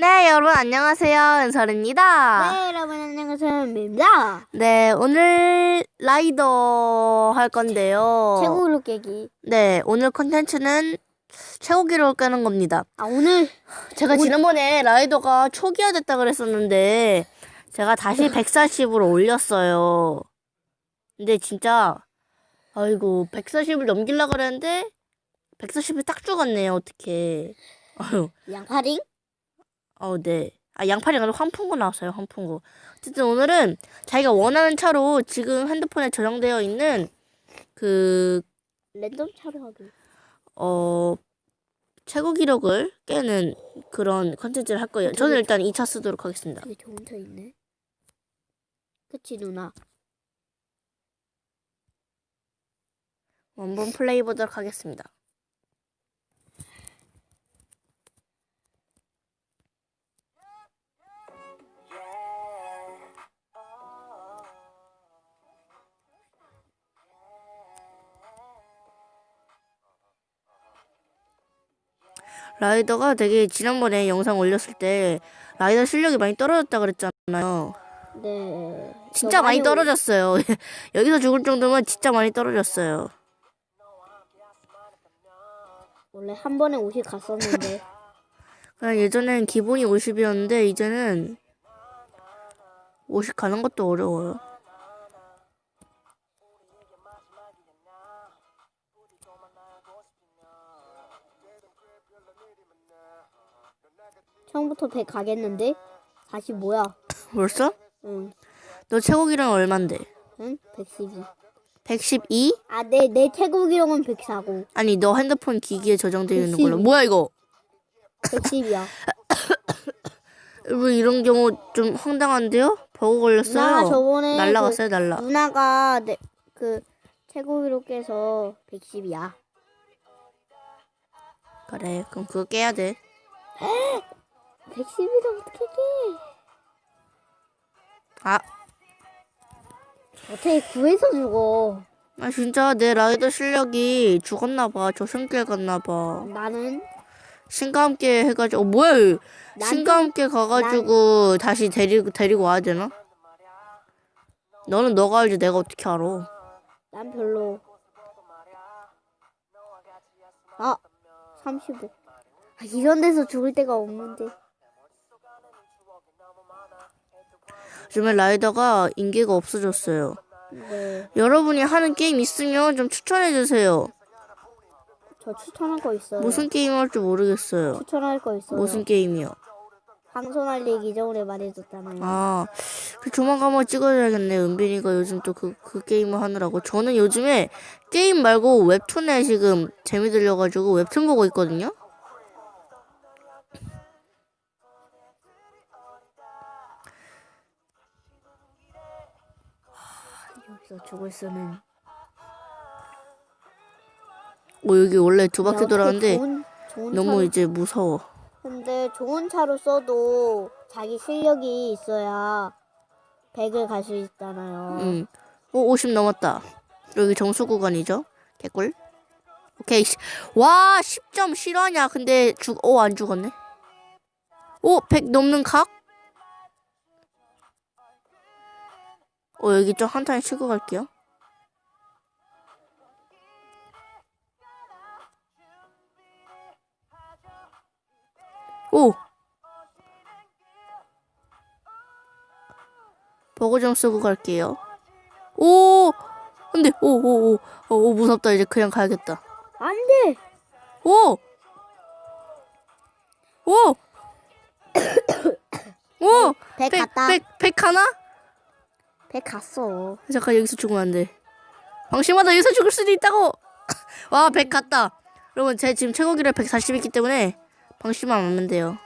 네, 여러분 안녕하세요. 은설입니다. 네, 여러분 안녕하세요. 입니다. 네, 오늘 라이더 할 건데요. 최고로 깨기. 네, 오늘 컨텐츠는 최고 기록을 깨는 겁니다. 아 오늘 제가 지난번에 라이더가 초기화 됐다 그랬었는데 제가 다시 140으로 올렸어요. 근데 진짜 아이고 140을 넘기려고 그랬는데 140이 딱 죽었네요. 어떻게? 아유. 양파링? 어, 네. 아, 양팔이 아니라 환풍구 나왔어요, 환풍구. 어쨌든 오늘은 자기가 원하는 차로 지금 핸드폰에 저장되어 있는 그, 랜덤 차로 하기. 어, 최고 기록을 깨는 그런 컨텐츠를 할 거예요. 저는 일단 2차 쓰도록 하겠습니다. 되게 좋은 차 있네. 그치 누나. 원본 플레이 보도록 하겠습니다. 라이더가 되게 지난번에 영상 올렸을 때 라이더 실력이 많이 떨어졌다 그랬잖아요. 네. 진짜 저 많이 올- 떨어졌어요. 여기서 죽을 정도면 진짜 많이 떨어졌어요. 원래 한 번에 50 갔었는데 그냥 예전엔 기본이 50이었는데 이제는 50 가는 것도 어려워요. 처음부터 100 가겠는데? 다시 뭐야? 벌써? 응. 너 최고 기록은 얼만데? 응? 112. 112? 아, 내, 내 최고 기록은 104고. 아니 너 핸드폰 기기에 저장되어 있는 112. 걸로. 뭐야 이거? 110이야. 왜 이런 경우 좀 황당한데요? 버그 걸렸어요. 나 저번에 날라갔어요 날라. 그 누나가 내, 그 최고 기록 깨서 110이야. 그래 그럼 그거 깨야 돼. 110이다 어떻게 깨? 아, 어떻게 구해서 죽어? 아 진짜 내 라이더 실력이 죽었나 봐. 저승길 갔나 봐. 나는 신과 함께 해가지고 어, 뭐야 이거. 난 신과 좀- 함께 가가지고 다시 데리고 데리고 와야 되나? 너는 너가 알지 내가 어떻게 알아? 난 별로. 아, 35. 아, 이런 데서 죽을 데가 없는데. 요즘에 라이더가 인기가 없어졌어요. 네, 여러분이 하는 게임 있으면 좀 추천해 주세요. 저 추천할 거 있어요. 무슨 게임 할지 모르겠어요. 추천할 거 있어요. 무슨 게임이요? 방송할 얘기 저번에 말해줬잖아요. 아, 그 조만간 한번 찍어줘야겠네. 은빈이가 요즘 또 그 그 게임을 하느라고. 저는 요즘에 게임 말고 웹툰에 지금 재미 들려가지고 웹툰 보고 있거든요. 여기서 죽을 수는. 어, 여기 원래 두 야, 바퀴 돌았는데 좋은, 좋은 너무 차로, 이제 무서워. 근데 좋은 차로 써도 자기 실력이 있어야 100을 갈 수 있잖아요. 응. 오, 50 넘었다. 여기 정수 구간이죠? 개꿀. 오케이. 씨. 와, 10점 실화냐? 근데 죽, 오, 안 죽었네. 오, 100 넘는 각? 어, 여기 좀 한탄 쉬고 갈게요. 오! 버거 좀 쓰고 갈게요. 오! 근데, 오, 오, 오, 오, 오, 무섭다. 이제 그냥 가야겠다. 안 돼! 오! 오! 오! 백 갔다. 백, 백 하나? 100 갔어. 잠깐, 여기서 죽으면 안 돼. 방심하다 여기서 죽을 수도 있다고! 와, 백 갔다. 여러분, 제 지금 최고 기록 140 있기 때문에 방심하면 안 돼요.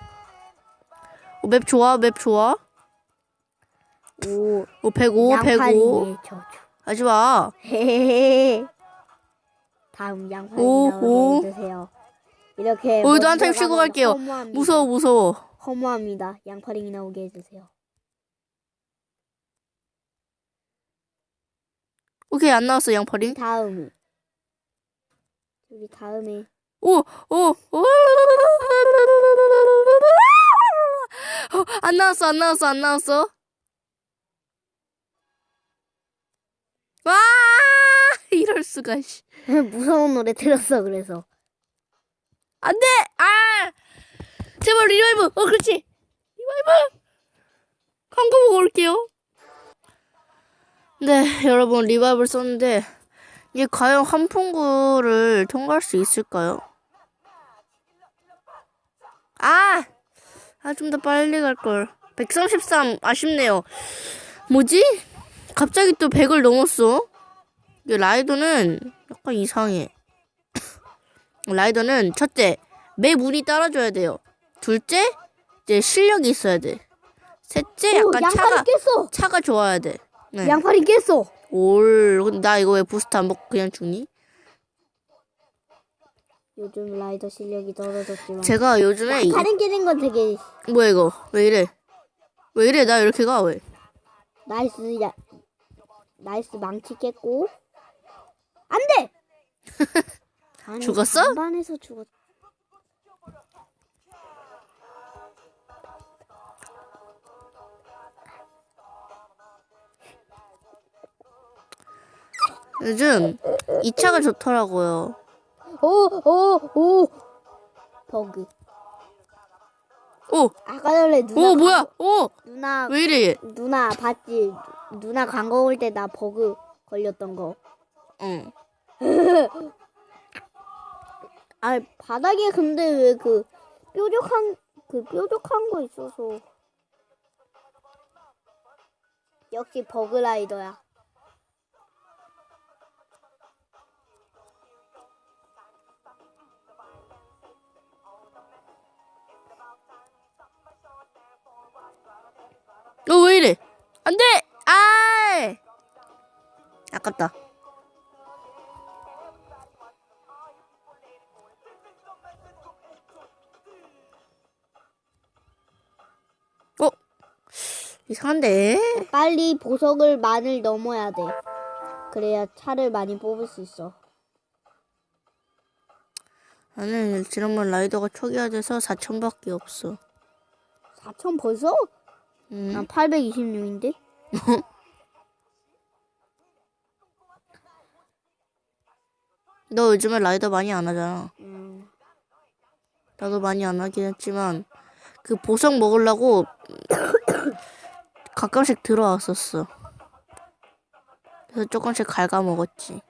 오, 맵 좋아, 맵 좋아. 오, 오, 105, 105. 양파리 저, 저. 하지 마. 헤헤헤. 다음 양파리 오, 오. 나오게 해주세요. 이렇게 오, 또 한참 먼저 쉬고 가면 갈게요. 허무합니다. 무서워, 무서워. 허무합니다. 양파링이 나오게 해주세요. 오케이, 안 나왔어, 양파링. 다음 우리 다음에 오, 오, 오. 안 나왔어, 안 나왔어, 안 나왔어. 와! 이럴 수가, 씨. 무서운 노래 들었어 그래서. 안 돼! 아! 제발 리바이브! 어, 그렇지! 리바이브! 광고 보고 올게요. 네, 여러분, 리바이브를 썼는데, 이게 과연 환풍구를 통과할 수 있을까요? 아! 아, 좀 더 빨리 갈걸. 133, 아쉽네요. 뭐지? 갑자기 또 100을 넘었어. 이 라이더는 약간 이상해. 라이더는 첫째, 매 문이 따라줘야 돼요. 둘째, 이제 실력이 있어야 돼. 셋째, 오, 약간 양팔이 차가, 깼어. 차가 좋아야 돼. 네. 양팔이 깼어. 올, 근데 나 이거 왜 부스트 안 먹고 그냥 죽니? 요즘 라이더 실력이 떨어졌지만. 제가 요즘에, 이, 다른 깨는 건 되게 뭐야 이거, 왜 이래? 왜 이래? 나 이렇게 가, 왜? 나이스 야 나이스 망치 깼고 안 돼. 아니, 죽었어? 반반에서 죽었. 요즘 이 차가 좋더라고요. 오 오 오 버그. 오, 아까 전에 누나 오, 뭐야? 오, 누나 왜 이래? 얘? 누나 봤지? 누나 광고 올 때 나 버그 걸렸던 거. 응. 아 바닥에 근데 왜 그 뾰족한 그 뾰족한 거 있어서 역시 버그 라이더야. 안 돼! 아! 아깝다. 어? 이상한데? 빨리 보석을 만을 넘어야 돼. 그래야 차를 많이 뽑을 수 있어. 나는 지난번 라이더가 초기화돼서 4천밖에 없어. 4천 벌써? 음. 난 826인데? 너 요즘에 라이더 많이 안 하잖아. 음. 나도 많이 안 하긴 했지만 그 보석 먹으려고 가끔씩 들어왔었어. 그래서 조금씩 갉아 먹었지.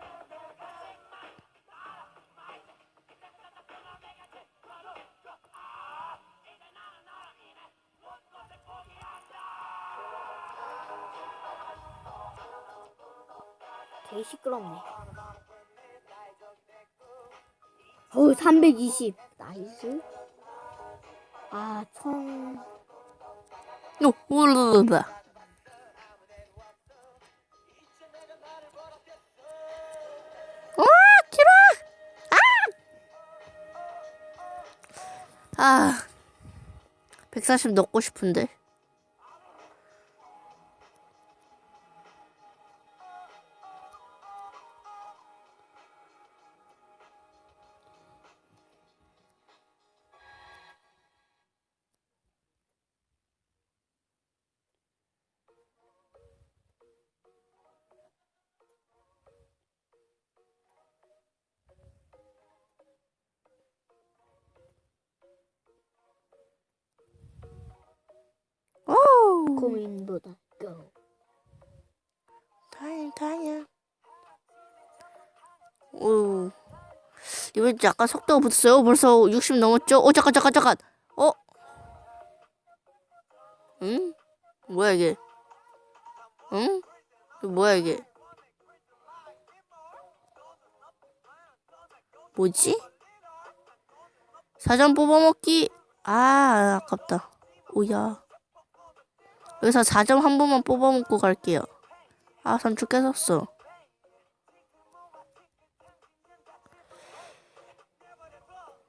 되게 시끄럽네. 어우, 320. 나이스. 아, 천. 오, 올라다. 와, 길어! 아! 아, 140 넣고 싶은데. 오! 고민보다 고. 다행, 다행이야. 오. 이번 약간 속도가 붙었어요. 벌써 60 넘었죠? 어, 잠깐, 잠깐, 잠깐. 어? 응? 뭐야, 이게? 응? 뭐야, 이게? 뭐지? 사전 뽑아먹기. 아, 아깝다. 오야. 여기서 4점 한 번만 뽑아먹고 갈게요. 아, 선축 깨졌어.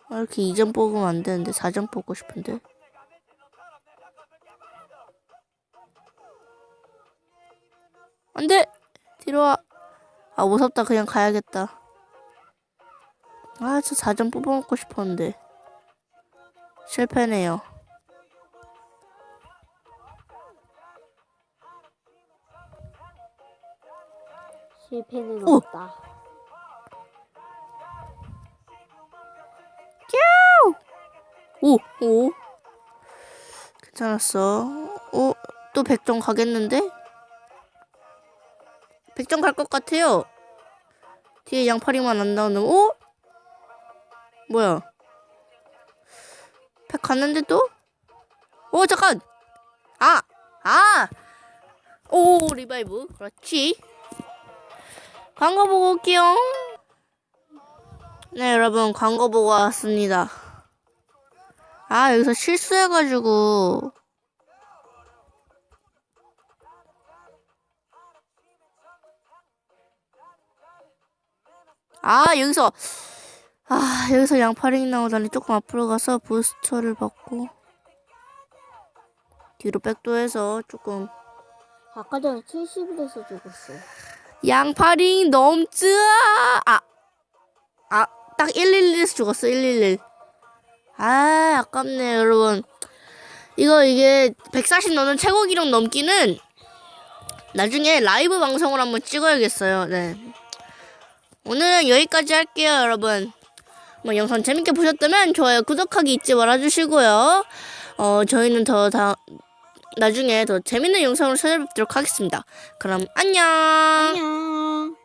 아, 이렇게 2점 뽑으면 안 되는데 4점 뽑고 싶은데. 안 돼! 뒤로 와. 아, 무섭다. 그냥 가야겠다. 아, 저 4점 뽑아먹고 싶었는데. 실패네요. 실패는 오! 없다. 오, 오. 괜찮았어. 오, 또 100점 가겠는데? 100점 갈 것 같아요. 뒤에 양파리만 안 나오는, 오? 뭐야? 100 갔는데 또? 오, 잠깐! 아! 아! 오, 리바이브. 그렇지. 광고 보고 올게요. 네, 여러분, 광고 보고 왔습니다. 아, 여기서 실수해가지고. 아, 여기서. 아, 여기서 양파링 나오다니 조금 앞으로 가서 부스터를 받고. 뒤로 백도해서 조금. 아까 전에 70일에서 죽었어. 양파링 넘즈! 아! 아, 딱 111에서 죽었어, 111. 아, 아깝네, 여러분. 이거, 이게, 140 넘는 최고 기록 넘기는 나중에 라이브 방송을 한번 찍어야겠어요, 네. 오늘은 여기까지 할게요, 여러분. 뭐, 영상 재밌게 보셨다면 좋아요, 구독하기 잊지 말아주시고요. 어, 저희는 더 다, 나중에 더 재밌는 영상으로 찾아뵙도록 하겠습니다. 그럼 안녕! 안녕.